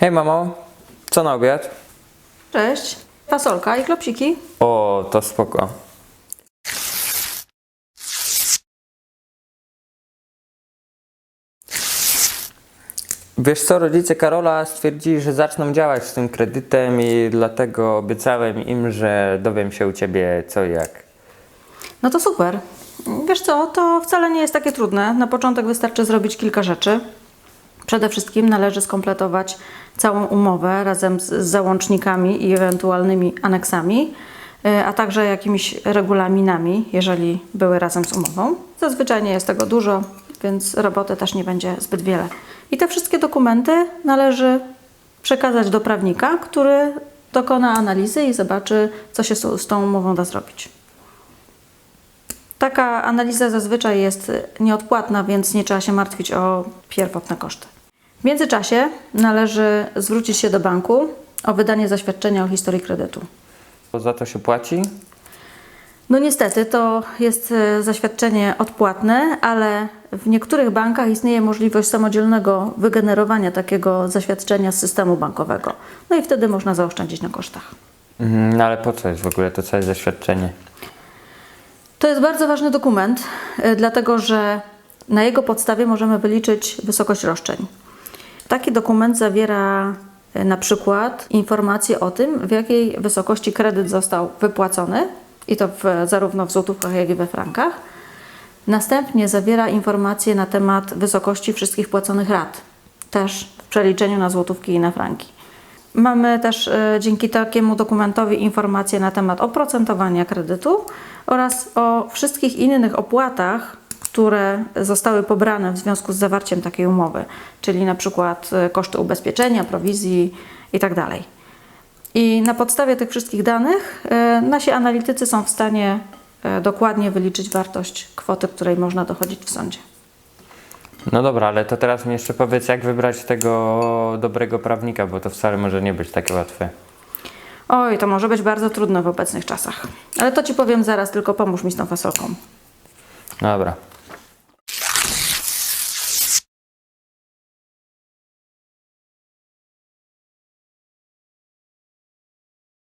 Hej mamo, co na obiad? Cześć. Fasolka i klopsiki. O, to spoko. Wiesz co, rodzice Karola stwierdzili, że zaczną działać z tym kredytem i dlatego obiecałem im, że dowiem się u ciebie co i jak. No to super. Wiesz co, to wcale nie jest takie trudne. Na początek wystarczy zrobić kilka rzeczy. Przede wszystkim należy skompletować całą umowę razem z, załącznikami i ewentualnymi aneksami, y, a także jakimiś regulaminami, jeżeli były razem z umową. Zazwyczaj nie jest tego dużo, więc roboty też nie będzie zbyt wiele. I te wszystkie dokumenty należy przekazać do prawnika, który dokona analizy i zobaczy, co się z tą umową da zrobić. Taka analiza zazwyczaj jest nieodpłatna, więc nie trzeba się martwić o pierwotne koszty. W międzyczasie należy zwrócić się do banku o wydanie zaświadczenia o historii kredytu. Za to się płaci? No niestety to jest e, zaświadczenie odpłatne, ale w niektórych bankach istnieje możliwość samodzielnego wygenerowania takiego zaświadczenia z systemu bankowego. No i wtedy można zaoszczędzić na kosztach. Mhm, no ale po co jest w ogóle to całe zaświadczenie? To jest bardzo ważny dokument, y, dlatego że na jego podstawie możemy wyliczyć wysokość roszczeń. Taki dokument zawiera y, na przykład informacje o tym, w jakiej wysokości kredyt został wypłacony, i to w, zarówno w złotówkach, jak i we frankach. Następnie zawiera informacje na temat wysokości wszystkich płaconych rat, też w przeliczeniu na złotówki i na franki. Mamy też e, dzięki takiemu dokumentowi informacje na temat oprocentowania kredytu oraz o wszystkich innych opłatach, które zostały pobrane w związku z zawarciem takiej umowy, czyli na przykład e, koszty ubezpieczenia, prowizji itd. I na podstawie tych wszystkich danych e, nasi analitycy są w stanie e, dokładnie wyliczyć wartość kwoty, której można dochodzić w sądzie. No dobra, ale to teraz mi jeszcze powiedz, jak wybrać tego dobrego prawnika, bo to wcale może nie być takie łatwe. Oj, to może być bardzo trudne w obecnych czasach. Ale to Ci powiem zaraz, tylko pomóż mi z tą fasolką. Dobra.